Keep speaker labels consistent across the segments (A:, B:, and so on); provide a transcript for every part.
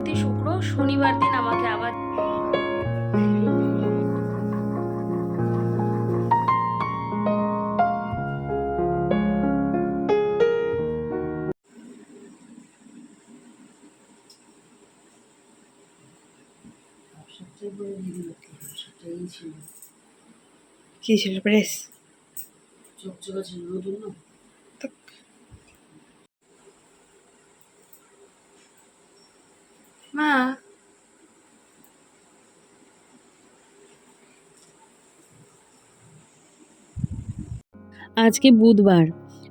A: প্রতি শুক্র শনিবার দিন আমাকে আবার
B: ছিল
C: কি ছিল প্রেস
B: চকচকা ছিল নতুন না?
A: মা। আজকে বুধবার,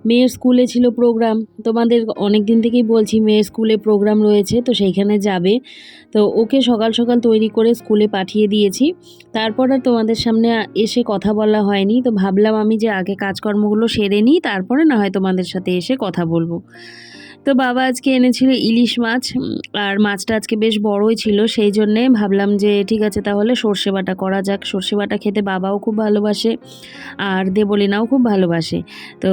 A: মেয়ের স্কুলে ছিল প্রোগ্রাম। তোমাদের অনেক দিন থেকেই বলছি, মেয়ের স্কুলে প্রোগ্রাম রয়েছে, তো সেইখানে যাবে। তো ওকে সকাল সকাল তৈরি করে স্কুলে পাঠিয়ে দিয়েছি। তারপর আর তোমাদের সামনে এসে কথা বলা হয়নি। তো ভাবলাম আমি যে আগে কাজকর্মগুলো সেরে নিই, তারপরে না হয় তোমাদের সাথে এসে কথা বলব। তো বাবা আজকে এনেছিল ইলিশ মাছ আর মাছটা আজকে বেশ বড়ই ছিল, সেই জন্যে ভাবলাম যে ঠিক আছে তাহলে সর্ষে বাটা করা যাক। সর্ষে বাটা খেতে বাবাও খুব ভালোবাসে, আর দেবলিনাও খুব ভালোবাসে। তো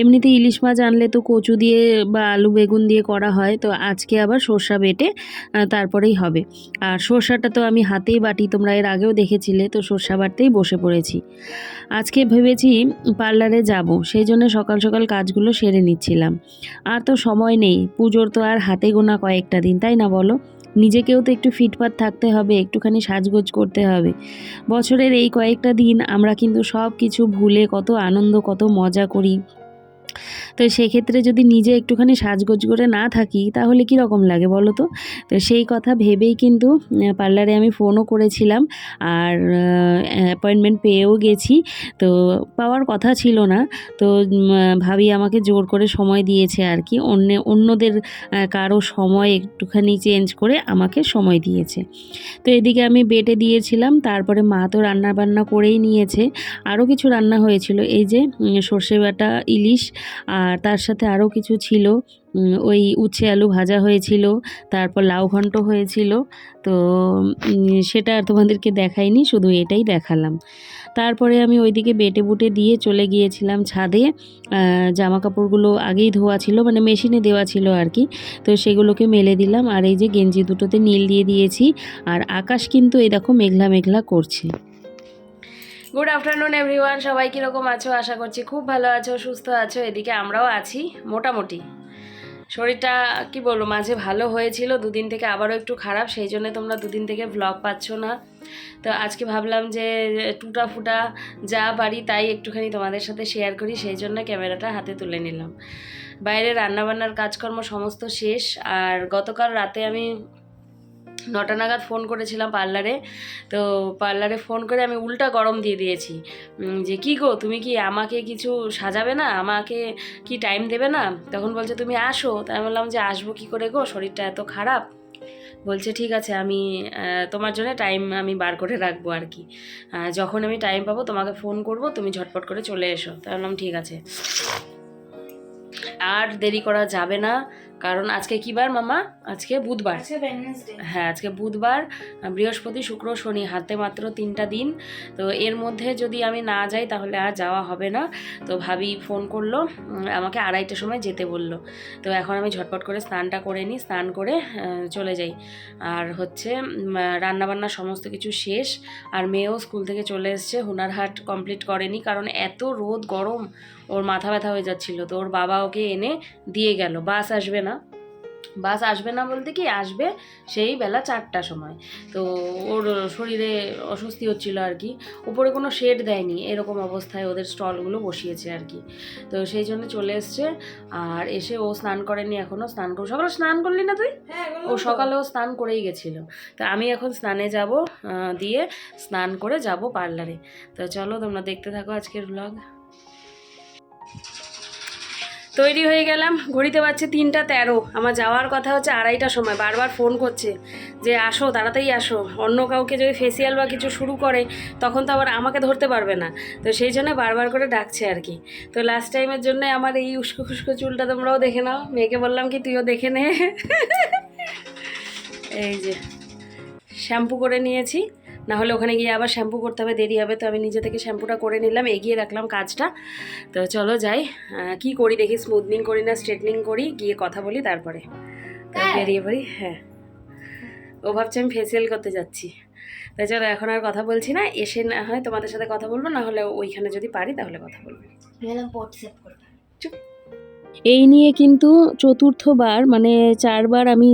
A: এমনিতে ইলিশ মাছ আনলে তো কচু দিয়ে বা আলু বেগুন দিয়ে করা হয়, তো আজকে আবার সর্ষা বেটে তারপরেই হবে। আর সর্ষাটা তো আমি হাতেই বাটি, তোমরা এর আগেও দেখেছিলে, তো সর্ষা বাটতেই বসে পড়েছি। আজকে ভেবেছি পার্লারে যাব, সেই জন্য সকাল সকাল কাজগুলো সেরে নিচ্ছিলাম। আর তো সময় নেই। পুজোর তো আর হাতে গোনা কয়েকটা দিন, তাই না বলো? নিজেকেও তো একটু ফিটফাট থাকতে হবে, একটুখানি সাজগোজ করতে হবে। বছরের এই কয়েকটা দিন আমরা কিন্তু সব কিছু ভুলে কত আনন্দ, কত মজা করি। তো সেক্ষেত্রে যদি নিজে একটুখানি সাজগোজ করে না থাকি, তাহলে কি রকম লাগে বলো তো? তো সেই কথা ভেবেই কিন্তু পার্লারে আমি ফোনও করেছিলাম আর অ্যাপয়েন্টমেন্ট পেয়েও গেছি। তো পাওয়ার কথা ছিল না। তো ভাবি আমাকে জোর করে সময় দিয়েছে আর কি। অন্য, অন্যদের কারও সময় একটুখানি চেঞ্জ করে আমাকে সময় দিয়েছে। তো এদিকে আমি বেটে দিয়েছিলাম। তারপরে মা তো রান্না বান্না করেই নিয়েছে। আরও কিছু রান্না হয়েছিল। এই যে সর্ষে বাটা, ইলিশ আর তার সাথে আরও কিছু ছিল। ওই উচ্ছে আলু ভাজা হয়েছিল, তারপর লাউ ঘন্ট হয়েছিল। তো সেটা আর তোমাদেরকে দেখাইনি, শুধু এটাই দেখালাম। তারপরে আমি ওইদিকে বেটে বুটে দিয়ে চলে গিয়েছিলাম ছাদে। জামা কাপড়গুলো আগেই ধোয়া ছিল মানে মেশিনে দেওয়া ছিল আর কি। তো সেগুলোকে মেলে দিলাম, আর এই যে গেঞ্জি দুটোতে নীল দিয়ে দিয়েছি। আর আকাশ কিন্তু এই দেখো মেঘলা মেঘলা করছে। গুড আফটারনুন এভরিওয়ান সবাই কীরকম আছো? আশা করছি খুব ভালো আছো, সুস্থ আছো। এদিকে আমরাও আছি, মোটামুটি। শরীরটা, কি বলব, মাঝে ভালো হয়েছিল, দুদিন থেকে আবারও একটু খারাপ, সেই জন্য তোমরা দুদিন থেকে ভ্লগ পাচ্ছ না। তো আজকে ভাবলাম যে, টুটা ফুটা যা পারি তাই একটুখানি তোমাদের সাথে শেয়ার করি, সেই জন্য ক্যামেরাটা হাতে তুলে নিলাম। বাইরে রান্নাবান্নার কাজকর্ম সমস্ত শেষ, আর গতকাল রাতে আমি নটা নাগাদ ফোন করেছিলাম পার্লারে। তো পার্লারে ফোন করে আমি উল্টা গরম দিয়ে দিয়েছি। যে কি গো, তুমি কি আমাকে কিছু সাজাবে না? আমাকে কি টাইম দেবে না? তখন বলছে, তুমি আসো। তাই বললাম যে, আসব কি করে গো? শরীরটা এত খারাপ? বলছে, ঠিক আছে, আমি তোমার জন্য টাইম আমি বার করে রাখব আর কি। যখন আমি টাইম পাবো, তোমাকে ফোন করব, তুমি ঝটপট করে চলে এসো। তাই বললাম, ঠিক আছে। আর দেরি করা যাবে না। কারণ আজকে কি বার মামা? আজকে বুধবার। হ্যাঁ আজকে বুধবার বৃহস্পতি শুক্র শনি হাতে মাত্র তিনটা দিন। তো এর মধ্যে যদি আমি না যাই তাহলে আর যাওয়া হবে না। তো ভাবি ফোন করল আমাকে আড়াইটার সময় যেতে বলল। তো এখন আমি ঝটপট করে স্নানটা করে নিই স্নান করে চলে যাই। আর হচ্ছে রান্নাবান্না সমস্ত কিছু শেষ। আর মেয়েও স্কুল থেকে চলে এসছে হুনার হাট কমপ্লিট করেনি কারণ এত রোদ গরম ওর মাথা ব্যথা হয়ে যাচ্ছিল। তো ওর বাবা ওকে এনে দিয়ে গেল বাস আসবে বাস আসবে না বলতে কি আসবে সেই বেলা চারটার সময়। তো ওর শরীরে অস্বস্তি হচ্ছিল আর কি উপরে কোনো শেড দেয়নি এরকম অবস্থায় ওদের স্টলগুলো বসিয়েছে আর কি। তো সেই জন্য চলে এসছে আর এসে ও স্নান করেনি এখনও স্নান করে সকালে স্নান করলি না তুই? ও সকালেও স্নান করেই গেছিল। তো আমি এখন স্নানে যাব দিয়ে স্নান করে যাব পার্লারে। তো চলো তোমরা দেখতে থাকো আজকের ব্লগ তৈরি হয়ে গেলাম। ঘড়িতে বাজছে তিনটা তেরো। আমার যাওয়ার কথা হচ্ছে আড়াইটার সময়। বারবার ফোন করছে যে, আসো, তাড়াতাড়ি আসো। অন্য কাউকে যদি ফেসিয়াল বা কিছু শুরু করে, তখন তো আবার আমাকে ধরতে পারবে না। তো সেই জন্য বারবার করে ডাকছে আর কি। তো লাস্ট টাইমের জন্য আমার এই উস্কো খুস্কো চুলটা তোমরাও দেখে নাও। মেয়েকে বললাম কি, তুইও দেখে নে। এই যে শ্যাম্পু করে নিয়েছি। না হলে ওখানে গিয়ে আবার শ্যাম্পু করতে হবে দেরি হবে। তো আমি নিজে থেকে শ্যাম্পুটা করে নিলাম এগিয়ে রাখলাম কাজটা। তো চলো যাই। কি করি দেখি স্মুথনিং করি না স্ট্রেটনিং করি গিয়ে কথা বলি তারপরে। বেরিয়ে পড়ি হ্যাঁ। ও ভাবছে আমি ফেসিয়াল করতে যাচ্ছি। তাই চলো এখন আর কথা বলছি না এসে না হয় তোমাদের সাথে কথা বলব না হলে ওইখানে যদি পারি তাহলে কথা বলব।
B: করবে।
A: এই নিয়ে কিন্তু চতুর্থবার মানে চারবার আমি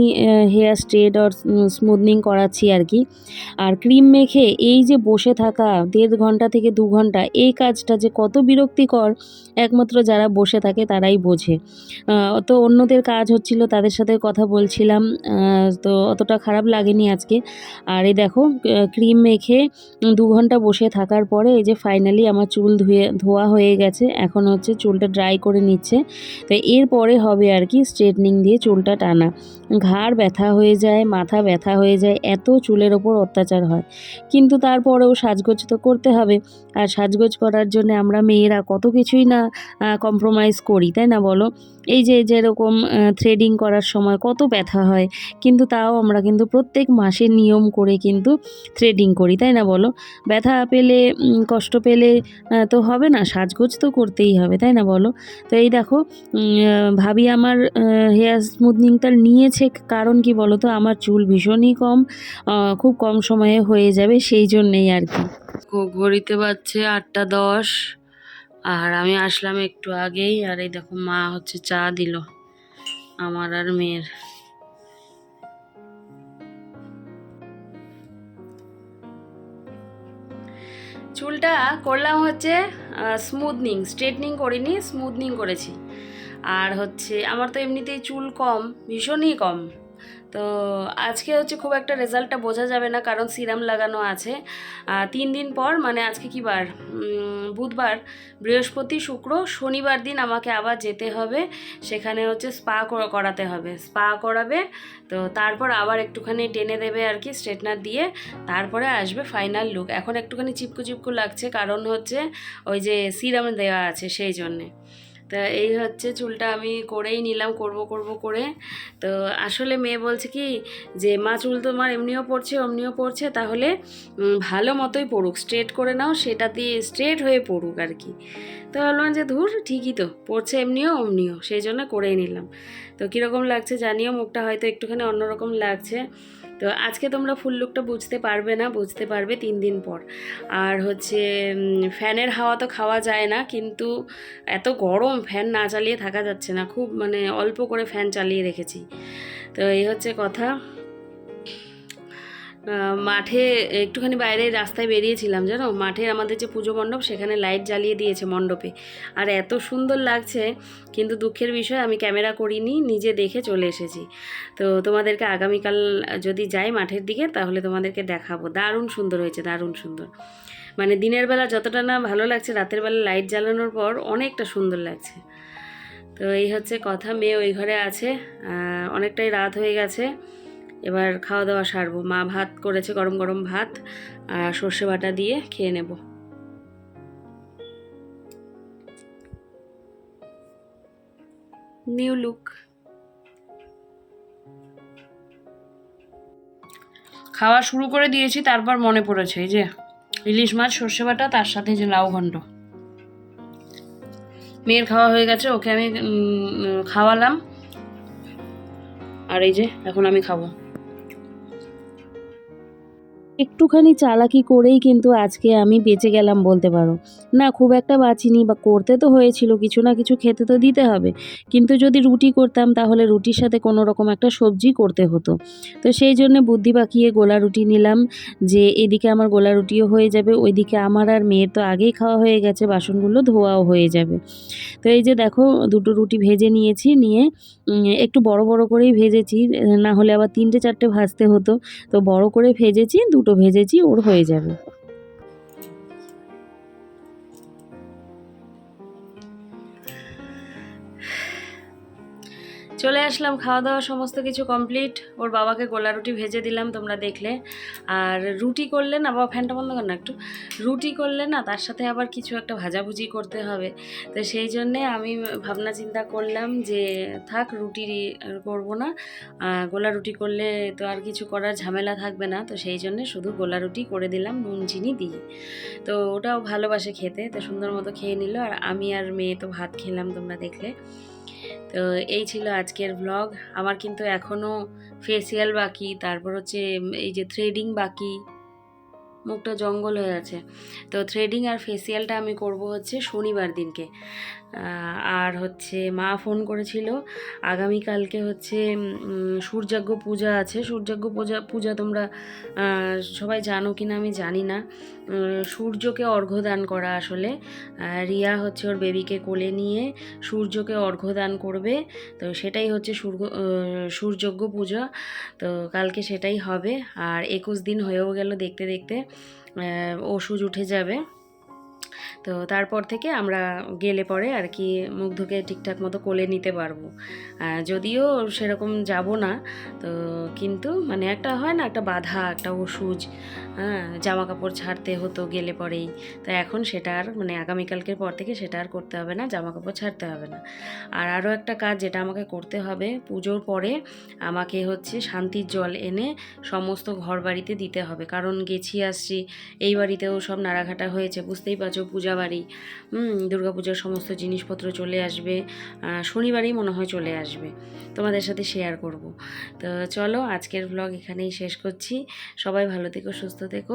A: হেয়ার স্ট্রেট আর স্মুথনিং করাচ্ছি আর কি। আর ক্রিম মেখে এই যে বসে থাকা দেড় ঘণ্টা থেকে দু ঘণ্টা, এই কাজটা যে কত বিরক্তিকর, একমাত্র যারা বসে থাকে তারাই বোঝে। তো অন্যদের কাজ হচ্ছিল, তাদের সাথে কথা বলছিলাম তো অতটা খারাপ লাগেনি আজকে। আর এই দেখো ক্রিম মেখে দু ঘণ্টা বসে থাকার পরে এই যে ফাইনালি আমার চুল ধুয়ে, ধোয়া হয়ে গেছে, এখন হচ্ছে চুলটা ড্রাই করে নিচ্ছে। তো এরপরে হবে আর কি স্ট্রেটনিং দিয়ে চুলটা টানা। ঘাড় ব্যথা হয়ে যায়, মাথা ব্যথা হয়ে যায়, এত চুলের ওপর অত্যাচার হয়। কিন্তু তারপরেও সাজগোজ তো করতে হবে। আর সাজগোজ করার জন্য আমরা মেয়েরা কত কিছুই না কম্প্রোমাইজ করি, তাই না বলো? এই যে যেরকম থ্রেডিং করার সময় কত ব্যথা হয়, কিন্তু তাও আমরা কিন্তু প্রত্যেক মাসে নিয়ম করে কিন্তু থ্রেডিং করি, তাই না বলো? ব্যথা পেলে কষ্ট পেলে তো হবে না, সাজগোজ তো করতেই হবে, তাই না বলো? তো এই দেখো ভাবি আমার হেয়ার স্মুথনিংটা নিয়েছে, কারণ কি বলো তো আমার চুল ভীষণই কম খুব কম সময়ে হয়ে যাবে, সেই জন্যেই আর কি। ঘড়িতে বাজছে আটটা দশ, আর আমি আসলাম একটু আগেই, আর এই দেখো মা হচ্ছে চা দিল, আমার আর মেয়ের। চুলটা করলাম হচ্ছে স্মুথনিং স্ট্রেটনিং করিনি স্মুথনিং করেছি। আর হচ্ছে আমার তো এমনিতেই চুল কম, ভীষণই কম। তো আজকে হচ্ছে খুব একটা রেজাল্টটা বোঝা যাবে না, কারণ সিরাম লাগানো আছে। তিন দিন পর মানে আজকে কি বার? বুধবার, বৃহস্পতি, শুক্র, শনিবার দিন আমাকে আবার যেতে হবে। সেখানে হচ্ছে স্পা করাতে হবে। স্পা করাবে, তো তারপর আবার একটুখানি টেনে দেবে আর কি, স্ট্রেটনার দিয়ে। তারপরে আসবে ফাইনাল লুক। এখন একটুখানি চিপকু চিপকু লাগছে, কারণ হচ্ছে ওই যে সিরাম দেওয়া আছে, সেই জন্যে। তা এই হচ্ছে চুলটা আমি করেই নিলাম, করব করব করে। তো আসলে মেয়ে বলছে কি যে, মা, চুল তোমার এমনিও পড়ছে, অমনিও পড়ছে, তাহলে ভালো মতোই পড়ুক স্ট্রেট করে নাও, সেটা দিয়ে স্ট্রেট হয়ে পড়ুক আর কি। তো ভাবলাম যে, ধুর, ঠিকই তো, পড়ছে এমনিও, অমনিও, সেই জন্য করেই নিলাম। তো কীরকম লাগছে জানিও, মুখটা হয়তো একটুখানি অন্যরকম লাগছে। তো আজকে তোমরা ফুল লুকটা বুঝতে পারবে না, বুঝতে পারবে তিন দিন পর। আর হচ্ছে ফ্যানের হাওয়া তো খাওয়া যায় না, কিন্তু এত গরম, ফ্যান না চালিয়ে থাকা যাচ্ছে না। খুব মানে অল্প করে ফ্যান চালিয়ে রেখেছি। তো এই হচ্ছে কথা। মাঠে একটুখানি বাইরে রাস্তায় বেরিয়েছিলাম, জানো? মাঠের আমাদের যে পুজো মণ্ডপ, সেখানে লাইট জ্বালিয়ে দিয়েছে মণ্ডপে। আর এত সুন্দর লাগছে, কিন্তু দুঃখের বিষয়, আমি ক্যামেরা করিনি, নিজে দেখে চলে এসেছি। তো তোমাদেরকে আগামীকাল যদি যাই মাঠের দিকে, তাহলে তোমাদেরকে দেখাবো। দারুণ সুন্দর হয়েছে, দারুণ সুন্দর। মানে দিনের বেলা যতটা না ভালো লাগছে, রাতের বেলা লাইট জ্বালানোর পর অনেকটা সুন্দর লাগছে। তো এই হচ্ছে কথা, মেয়ে ওই ঘরে আছে অনেকটাই রাত হয়ে গেছে। এবার খাওয়া দাওয়া সারবো। মা ভাত করেছে গরম গরম ভাত আর সর্ষে বাটা দিয়ে খেয়ে নেব। New look. খাওয়া শুরু করে দিয়েছি, তারপর মনে পড়েছে এই যে ইলিশ মাছ, সর্ষে বাটা, তার সাথে যে লাউ ঘণ্ট। মেয়ের খাওয়া হয়ে গেছে, ওকে আমি খাওয়ালাম। আর এই যে এখন আমি খাব। একটুখানি চালাকি করেই কিন্তু আজকে আমি বেঁচে গেলাম বলতে পারো। না, খুব একটা বাঁচিনি, বা করতে তো হয়েছিল, কিছু না কিছু খেতে তো দিতে হবে। কিন্তু যদি রুটি করতাম, তাহলে রুটির সাথে কোনো রকম একটা সবজি করতে হতো। তো সেই জন্য বুদ্ধি পাকিয়ে গোলা রুটি নিলাম, যে এদিকে আমার গোলা রুটিও হয়ে যাবে, ওইদিকে আমার আর মেয়ের তো আগেই খাওয়া হয়ে গেছে, বাসনগুলো ধোয়াও হয়ে যাবে। তো এই যে দেখো, দুটো রুটি ভেজে নিয়েছি, নিয়ে একটু বড় বড় করেই ভেজেছি, না হলে আবার তিনটে চারটে ভাজতে হতো। তো বড় করে ভেজেছি দুটো ভেজেছি ওর হয়ে যাবে। চলে আসলাম খাওয়া দাওয়া সমস্ত কিছু কমপ্লিট ওর বাবাকে গোলা রুটি ভেজে দিলাম তোমরা দেখলে। আর রুটি করলে না, বাবা ফ্যানটা বন্ধ কর না একটু। রুটি করলে না, তার সাথে আবার কিছু একটা ভাজাভুজি করতে হবে। তো সেই জন্যে আমি ভাবনা চিন্তা করলাম যে, থাক রুটি করব না। গোলা রুটি করলে তো আর কিছু করার ঝামেলা থাকবে না। তো সেই জন্যে শুধু গোলা রুটি করে দিলাম নুন, চিনি দিয়ে। তো ওটাও ভালোবাসে খেতে, তো সুন্দর মতো খেয়ে নিল। আর আমি আর মেয়ে তো ভাত খেলাম তোমরা দেখলে। তো এই ছিল আজকের ব্লগ আমার কিন্তু এখনও ফেসিয়াল বাকি, তারপর হচ্ছে এই যে থ্রেডিং বাকি। মুখটা জঙ্গল হয়ে আছে। তো থ্রেডিং আর ফেসিয়ালটা আমি করব হচ্ছে শনিবার দিনকে। আর হচ্ছে মা ফোন করেছিল, আগামীকালকে হচ্ছে সূর্যাগ্য পূজা আছে। সূর্যাগ্য পূজা পূজা তোমরা সবাই জানো কি না আমি জানি না। সূর্যকে অর্ঘ্য দান করা আসলে। রিয়া হচ্ছে ওর বেবিকে কোলে নিয়ে সূর্যকে অর্ঘ্য দান করবে। তো সেটাই হচ্ছে সূর্য সূর্যজ্ঞ পূজা। তো কালকে সেটাই হবে। আর একুশ দিন হয়েও গেল দেখতে দেখতে ওষুধ উঠে যাবে। তো তারপর থেকে আমরা গেলে পরে আর কি মুগ্ধকে ঠিকঠাক মতো কোলে নিতে পারব। যদিও সেরকম যাব না, তো কিন্তু মানে একটা হয় না, একটা বাধা, একটা ওষুধ হ্যাঁ জামা কাপড় ছাড়তে হতো গেলে পরেই। তো এখন সেটা আর মানে আগামীকালকের পর থেকে সেটা আর করতে হবে না জামা কাপড় ছাড়তে হবে না। আর আরও একটা কাজ যেটা আমাকে করতে হবে, পুজোর পরে আমাকে হচ্ছে শান্তির জল এনে সমস্ত ঘর বাড়িতে দিতে হবে। কারণ গেছি আসছি, এই বাড়িতেও সব নাড়াঘাটা হয়েছে, বুঝতেই পারছ পূজা বাড়ি দুর্গাপূজার সমস্ত জিনিসপত্র চলে আসবে শনিবারই মনে হয় চলে আসবে। তোমাদের সাথে শেয়ার করব। তো চলো আজকের ব্লগ এখানেই শেষ করছি। সবাই ভালো থেকো, সুস্থ থেকো।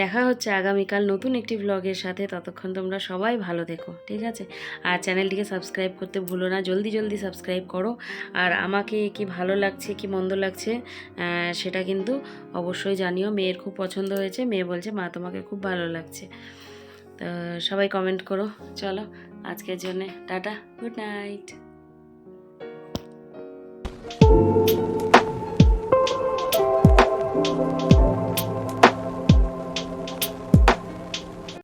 A: দেখা হচ্ছে আগামীকাল নতুন একটি ব্লগের সাথে। ততক্ষণ তোমরা সবাই ভালো থেকো, ঠিক আছে? আর চ্যানেলটিকে সাবস্ক্রাইব করতে ভুলো না। জলদি জলদি সাবস্ক্রাইব করো। আর আমাকে কি ভালো লাগছে, কি মন্দ লাগছে সেটা কিন্তু অবশ্যই জানিও। মেয়ের খুব পছন্দ হয়েছে। মেয়ে বলছে, মা, তোমাকে খুব ভালো লাগছে। তো সবাই কমেন্ট করো। চলো আজকের জন্যে টাটা গুড নাইট